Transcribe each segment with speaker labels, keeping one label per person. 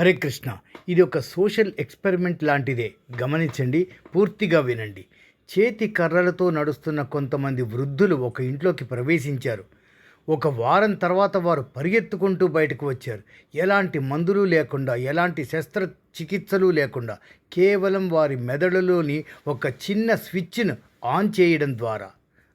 Speaker 1: హరే కృష్ణ. ఇది ఒక social experiment లాంటిదే. గమనించండి పూర్తిగా వినండి. చేతి కర్రలతో నడుస్తున్న కొంతమంది వృద్ధులు ఒక ఇంట్లోకి ప్రవేశించారు. ఒక వారం తర్వాత వారు పరిగెత్తుకుంటూ బయటకు వచ్చారు. ఎలాంటి మందులు లేకుండా ఎలాంటి శస్త్రచికిత్సలు లేకుండా కేవలం వారి మెదడులోని ఒక చిన్న స్విచ్ను ఆన్ చేయడం ద్వారా.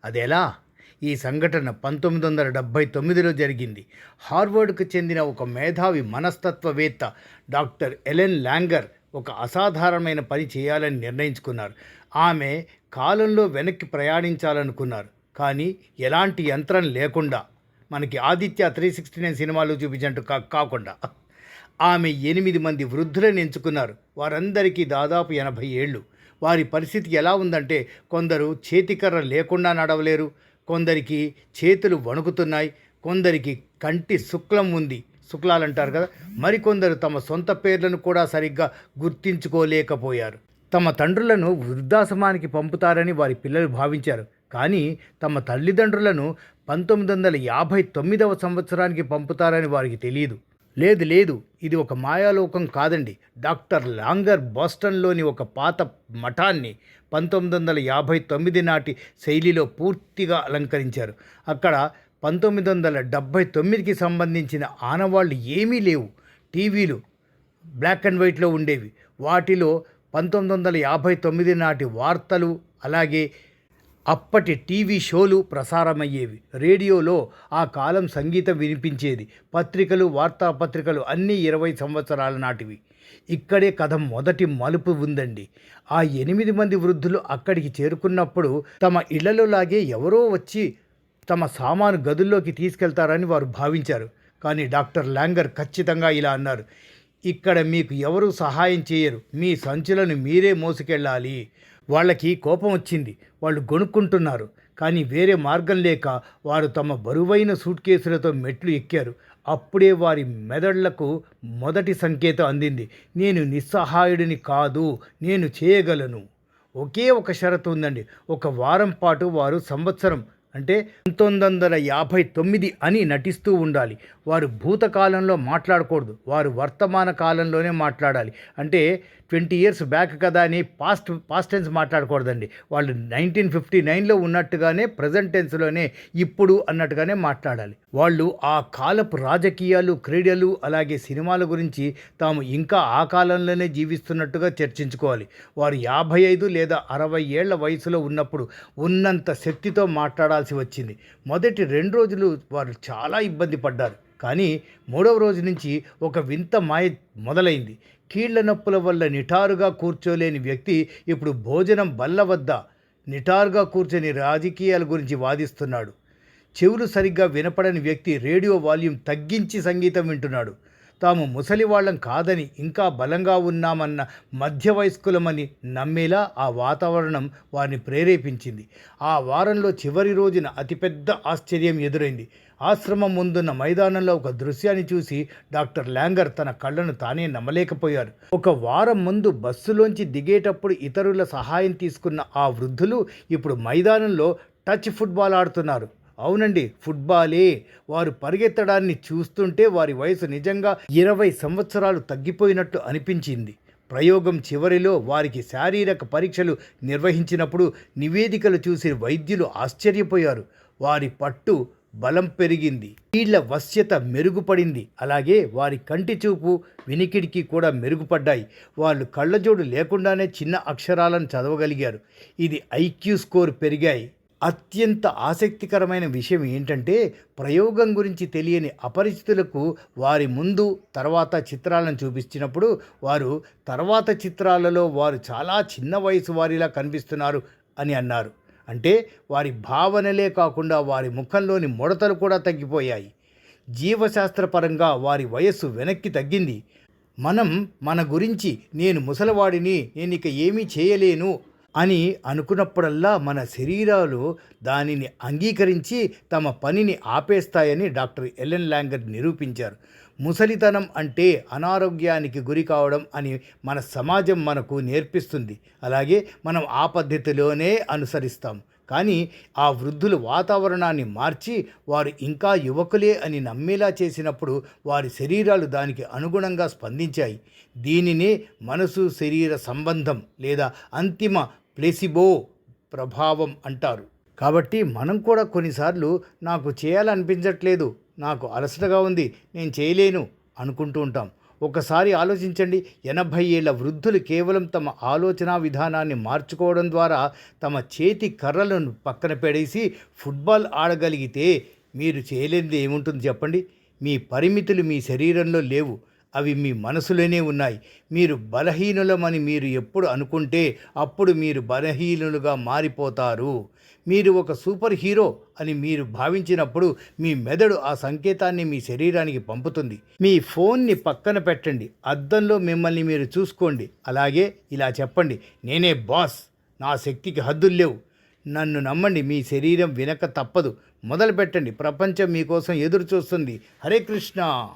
Speaker 1: అదెలా? ఈ సంఘటన పంతొమ్మిది వందల డెబ్భై తొమ్మిదిలో జరిగింది. హార్వర్డ్కు చెందిన ఒక మేధావి మనస్తత్వవేత్త డాక్టర్ ఎలెన్ ల్యాంగర్ ఒక అసాధారణమైన పని చేయాలని నిర్ణయించుకున్నారు. ఆమె కాలంలో వెనక్కి ప్రయాణించాలనుకున్నారు. కానీ ఎలాంటి యంత్రం లేకుండా మనకి ఆదిత్య త్రీ సిక్స్టీ నైన్ సినిమాలు చూపించినట్టు కా కాకుండా ఆమె ఎనిమిది మంది వృద్ధులను ఎంచుకున్నారు. వారందరికీ దాదాపు ఎనభై ఏళ్ళు. వారి పరిస్థితి ఎలా ఉందంటే కొందరు చేతికర్ర లేకుండా నడవలేరు. కొందరికి చేతులు వణుకుతున్నాయి కొందరికి కంటి శుక్లం ఉంది. శుక్లాలు అంటారు కదా మరికొందరు తమ సొంత పేర్లను కూడా సరిగ్గా గుర్తించుకోలేకపోయారు. తమ తండ్రులను వృద్ధాశ్రమానికి పంపుతారని వారి పిల్లలు భావించారు. కానీ తమ తల్లిదండ్రులను పంతొమ్మిది వందల యాభై తొమ్మిదవ సంవత్సరానికి పంపుతారని వారికి తెలియదు లేదు లేదు. ఇది ఒక మాయాలోకం కాదండి. డాక్టర్ లాంగర్ బోస్టన్లోని ఒక పాత మఠాన్ని పంతొమ్మిది వందల యాభై తొమ్మిది నాటి శైలిలో పూర్తిగా అలంకరించారు. అక్కడ పంతొమ్మిది వందల డెబ్భై తొమ్మిదికి సంబంధించిన ఆనవాళ్ళు ఏమీ లేవు. టీవీలు బ్లాక్ అండ్ వైట్లో ఉండేవి. వాటిలో పంతొమ్మిది వందల యాభై తొమ్మిది నాటి వార్తలు అలాగే అప్పటి టీవీ షోలు ప్రసారమయ్యేవి. రేడియోలో ఆ కాలం సంగీతం వినిపించేది. పత్రికలు వార్తాపత్రికలు అన్నీ ఇరవై సంవత్సరాల నాటివి. ఇక్కడే కథ మొదటి మలుపు ఉందండి. ఆ ఎనిమిది మంది వృద్ధులు అక్కడికి చేరుకున్నప్పుడు తమ ఇళ్ళలోలాగే ఎవరో వచ్చి తమ సామాను గదుల్లోకి తీసుకెళ్తారని వారు భావించారు. కానీ డాక్టర్ ల్యాంగర్ ఖచ్చితంగా ఇలా అన్నారు. ఇక్కడ మీకు ఎవరు సహాయం చేయరు. మీ సంచులను మీరే మోసుకెళ్ళాలి. వాళ్ళకి కోపం వచ్చింది. వాళ్ళు గొనుక్కుంటున్నారు కానీ వేరే మార్గం లేక వారు తమ బరువైన సూట్ కేసులతో మెట్లు ఎక్కారు. అప్పుడే వారి మెదళ్ళకు మొదటి సంకేతం అందింది. నేను నిస్సహాయుడిని కాదు నేను చేయగలను. ఒకే ఒక షరతు ఉందండి. ఒక వారం పాటు వారు సంవత్సరం అంటే పంతొమ్మిది వందల యాభై తొమ్మిది అని నటిస్తూ ఉండాలి. వారు భూతకాలంలో మాట్లాడకూడదు. వారు వర్తమాన కాలంలోనే మాట్లాడాలి. అంటే ట్వంటీ ఇయర్స్ బ్యాక్ కదా అని పాస్ట్ పాస్ట్ టెన్స్ మాట్లాడకూడదండి. వాళ్ళు నైన్టీన్ ఫిఫ్టీ నైన్లో ఉన్నట్టుగానే ప్రజెంట్ టెన్స్లోనే ఇప్పుడు అన్నట్టుగానే మాట్లాడాలి. వాళ్ళు ఆ కాలపు రాజకీయాలు క్రీడలు అలాగే సినిమాల గురించి తాము ఇంకా ఆ కాలంలోనే జీవిస్తున్నట్టుగా చర్చించుకోవాలి. వారు యాభై ఐదు లేదా అరవై ఏళ్ళ వయసులో ఉన్నప్పుడు ఉన్నంత శక్తితో మాట్లాడాల్సి వచ్చింది. మొదటి రెండు రోజులు వారు చాలా ఇబ్బంది పడ్డారు. కానీ మూడవ రోజు నుంచి ఒక వింత మాయ మొదలైంది. కీళ్ళ నొప్పుల వల్ల నిటారుగా కూర్చోలేని వ్యక్తి ఇప్పుడు భోజనం బల్ల వద్ద నిటారుగా కూర్చొని రాజకీయాల గురించి వాదిస్తున్నాడు. చెవులు సరిగ్గా వినపడని వ్యక్తి రేడియో వాల్యూమ్ తగ్గించి సంగీతం వింటున్నాడు. తాము ముసలి వాళ్ళం కాదని ఇంకా బలంగా ఉన్నామన్న మధ్య వయస్కులమని నమ్మేలా ఆ వాతావరణం వారిని ప్రేరేపించింది. ఆ వారంలో చివరి రోజున అతిపెద్ద ఆశ్చర్యం ఎదురైంది. ఆశ్రమం ముందున్న మైదానంలో ఒక దృశ్యాన్ని చూసి డాక్టర్ ల్యాంగర్ తన కళ్ళను తానే నమ్మలేకపోయారు. ఒక వారం ముందు బస్సులోంచి దిగేటప్పుడు ఇతరుల సహాయం తీసుకున్న ఆ వృద్ధులు ఇప్పుడు మైదానంలో టచ్ ఫుట్బాల్ ఆడుతున్నారు. అవునండి ఫుట్బాలే. వారు పరిగెత్తడాన్ని చూస్తుంటే వారి వయసు నిజంగా ఇరవై సంవత్సరాలు తగ్గిపోయినట్టు అనిపించింది. ప్రయోగం చివరిలో వారికి శారీరక పరీక్షలు నిర్వహించినప్పుడు నివేదికలు చూసి వైద్యులు ఆశ్చర్యపోయారు. వారి పట్టు బలం పెరిగింది. వీళ్ళ వశ్యత మెరుగుపడింది. అలాగే వారి కంటి చూపు వినికిడికి కూడా మెరుగుపడ్డాయి. వాళ్ళు కళ్ళజోడు లేకుండానే చిన్న అక్షరాలను చదవగలిగారు. ఇది ఐక్యూ స్కోర్ పెరిగాయి. అత్యంత ఆసక్తికరమైన విషయం ఏంటంటే ప్రయోగం గురించి తెలియని అపరిచితులకు వారి ముందు తర్వాత చిత్రాలను చూపించినప్పుడు వారు తర్వాత చిత్రాలలో వారు చాలా చిన్న వయసు వారిలా కనిపిస్తున్నారు అని అన్నారు. అంటే వారి భావనలే కాకుండా వారి ముఖంలోని ముడతలు కూడా తగ్గిపోయాయి. జీవశాస్త్రపరంగా వారి వయస్సు వెనక్కి తగ్గింది. మనం మన గురించి నేను ముసలివాడిని నేను ఇక ఏమీ చేయలేను అని అనుకున్నప్పుడల్లా మన శరీరాలు దానిని అంగీకరించి తమ పనిని ఆపేస్తాయని డాక్టర్ ఎలెన్ ల్యాంగర్ నిరూపించారు. ముసలితనం అంటే అనారోగ్యానికి గురి కావడం అని మన సమాజం మనకు నేర్పిస్తుంది. అలాగే మనం ఆ పద్ధతిలోనే అనుసరిస్తాం. కానీ ఆ వృద్ధులు వాతావరణాన్ని మార్చి వారు ఇంకా యువకులే అని నమ్మేలా చేసినప్పుడు వారి శరీరాలు దానికి అనుగుణంగా స్పందించాయి. దీనినే మనసు శరీర సంబంధం లేదా అంతిమ ప్లేసిబో ప్రభావం అంటారు. కాబట్టి మనం కూడా కొన్నిసార్లు నాకు చేయాలనిపించట్లేదు నాకు అలసటగా ఉంది నేను చేయలేను అనుకుంటూ ఉంటాం. ఒకసారి ఆలోచించండి ఎనభై ఏళ్ళ వృద్ధులు కేవలం తమ ఆలోచనా విధానాన్ని మార్చుకోవడం ద్వారా తమ చేతి కర్రలను పక్కన పెడేసి ఫుట్బాల్ ఆడగలిగితే మీరు చేయలేనిది ఏముంటుంది చెప్పండి? మీ పరిమితులు మీ శరీరంలో లేవు. అవి మీ మనసులోనే ఉన్నాయి. మీరు బలహీనులమని మీరు ఎప్పుడు అనుకుంటే అప్పుడు మీరు బలహీనులుగా మారిపోతారు. మీరు ఒక సూపర్ హీరో అని మీరు భావించినప్పుడు మీ మెదడు ఆ సంకేతాన్ని మీ శరీరానికి పంపుతుంది. మీ ఫోన్ని పక్కన పెట్టండి. అద్దంలో మిమ్మల్ని మీరు చూసుకోండి. అలాగే ఇలా చెప్పండి. నేనే బాస్. నా శక్తికి హద్దులు లేవు. నన్ను నమ్మండి. మీ శరీరం వినక తప్పదు. మొదలు పెట్టండి ప్రపంచం మీకోసం ఎదురు చూస్తుంది హరే కృష్ణ.